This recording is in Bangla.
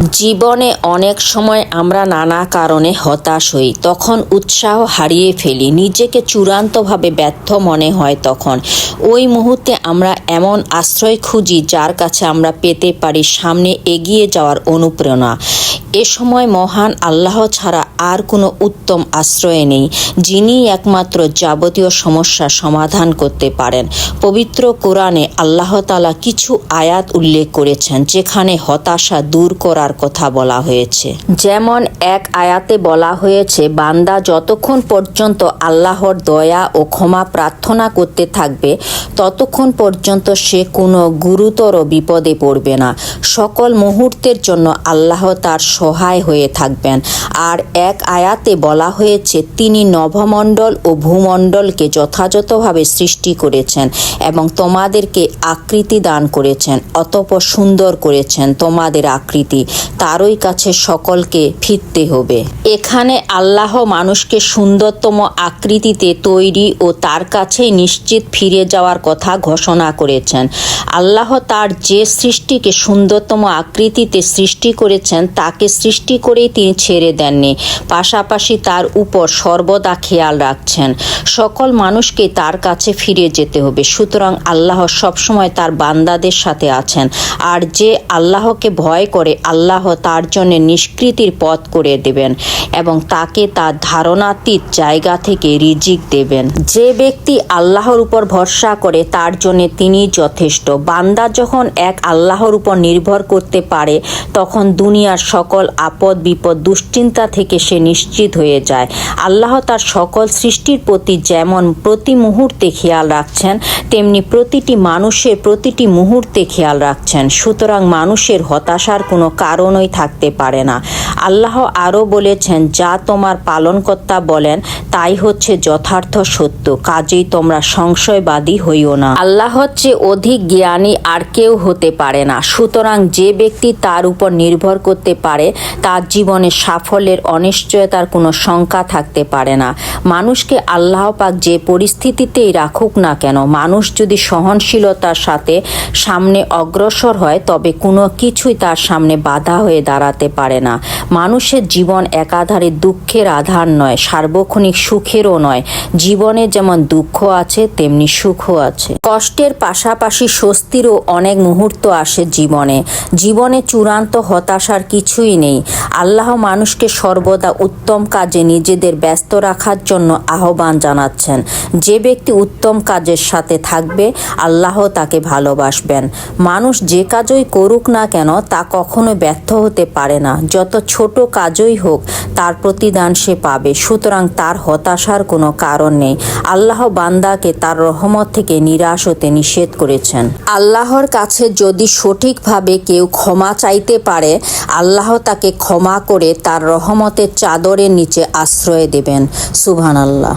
জীবনে অনেক সময় আমরা নানা কারণে হতাশ হই, তখন উৎসাহ হারিয়ে ফেলি, নিজেকে চূড়ান্তভাবে ব্যর্থ মনে হয় তখন। ওই মুহূর্তে আমরা এমন আশ্রয় খুঁজি যার কাছে আমরা পেতে পারি সামনে এগিয়ে যাওয়ার অনুপ্রেরণা। এ সময় মহান আল্লাহ ছাড়া আর কোনো উত্তম আশ্রয় নেই যিনি একমাত্র যাবতীয় সমস্যার সমাধান করতে পারেন। পবিত্র কোরআনে আল্লাহ তালা কিছু আয়াত উল্লেখ করেছেন, যেখানে হতাশা দূর করার কথা বলা হয়েছে। যেমন এক আয়াতে বলা হয়েছে, বান্দা যতক্ষণ পর্যন্ত আল্লাহর দয়া ও ক্ষমা প্রার্থনা করতে থাকবে, ততক্ষণ পর্যন্ত সে কোনো গুরুতর বিপদে পড়বে না। সকল মুহূর্তের জন্য আল্লাহ তার সহায় হয়ে থাকবেন। আর এক আয়াতে বলা হয়েছে, তিনি নভমণ্ডল ও ভূমণ্ডলকে যথাযথভাবে সৃষ্টি করেছেন এবং তোমাদেরকে আকৃতি দান করেছেন, অতপর সুন্দর করেছেন তোমাদের আকৃতি। তারই কাছে সকলকে ফিরতে হবে। এখানে আল্লাহ মানুষকে সুন্দরতম আকৃতিতে তৈরি ও তার কাছেই নিশ্চিত ফিরে যাওয়ার কথা ঘোষণা করেছেন। আল্লাহ তার যে সৃষ্টিকে সুন্দরতম আকৃতিতে সৃষ্টি করেছেন, তাকে সৃষ্টি করেই তিনি ছেড়ে দেননি। পাশাপাশি তার উপর সর্বদা খেয়াল রাখছেন। সকল মানুষকে তার কাছে ফিরে যেতে হবে। সুতরাং আল্লাহ সবসময় তার বান্দাদের সাথে আছেন। আর যে আল্লাহকে ভয় করে, আল্লাহ তার জন্য নিষ্কৃতির পথ করে দেবেন এবং তাকে তার ধারণাতীত জায়গা থেকে রিজিক দেবেন। যে ব্যক্তি আল্লাহর উপর ভরসা করে, তার জন্য তিনি যথেষ্ট। বান্দা যখন এক আল্লাহর উপর নির্ভর করতে পারে, তখন দুনিয়ার সকল আপদ, বিপদ, দুশ্চিন্তা থেকে সে নিশ্চিত হয়ে যায়। আল্লাহ তার সকল সৃষ্টির প্রতি যেমন প্রতি মুহূর্তে খেয়াল রাখছেন, তেমনি প্রতিটি মানুষের প্রতিটি মুহূর্তে খেয়াল রাখছেন। সুতরাং মানুষের হতাশার কোনো কারণই থাকতে পারে না। আল্লাহ আরও বলেছেন, যা তোমার পালনকর্তা বলেন, তাই হচ্ছে যথার্থ সত্য। কাজেই তোমরা সংশয়বাদী হইও না। আল্লাহ হচ্ছে অধিক জ্ঞানী আর কেউ হতে পারে না। সুতরাং যে ব্যক্তি তার উপর নির্ভর করতে পারে, তার জীবনে সাফল্যের অনিশ্চয়তার কোনো শঙ্কা থাকতে পারে না। মানুষকে আল্লাহ পাক যে পরিস্থিতিতেই রাখুক না কেন, মানুষ যদি সহনশীলতার সাথে সামনে অগ্রসর হয়, তবে কোনো কিছুই তার সামনে বাধা হয়ে দাঁড়াতে পারে না। মানুষের জীবন একাধারে দুঃখের আধার নয়, সার্বক্ষণিক সুখেরও নয়। জীবনে যেমন দুঃখ আছে, তেমনি সুখও আছে। কষ্টের পাশাপাশি স্বস্তিরও অনেক মুহূর্ত আসে জীবনে। জীবনে চূড়ান্ত হতাশার কিছুই নেই। আল্লাহ মানুষকে সর্বদা উত্তম কাজে নিজেদের ব্যস্ত রাখার জন্য আহ্বান জানাচ্ছেন। যে ব্যক্তি উত্তম কাজের সাথে থাকবে, আল্লাহ তাকে ভালোবাসবেন। মানুষ যে কাজই করুক না কেন, তা কখনো ব্যর্থ হতে পারে না। যত ছোট কাজই হোক, তার প্রতিদান সে পাবে। সুতরাং তার হতাশার কোনো কারণ নেই। আল্লাহ বান্দাকে তার রহমত থেকে নিরাশ হতে নিষেধ করেছেন। আল্লাহর কাছে যদি সঠিকভাবে কেউ ক্ষমা চাইতে পারে, আল্লাহ তাকে ক্ষমা করে তার রহমতের চাদরের নিচে আশ্রয় দেবেন। সুবহানাল্লাহ।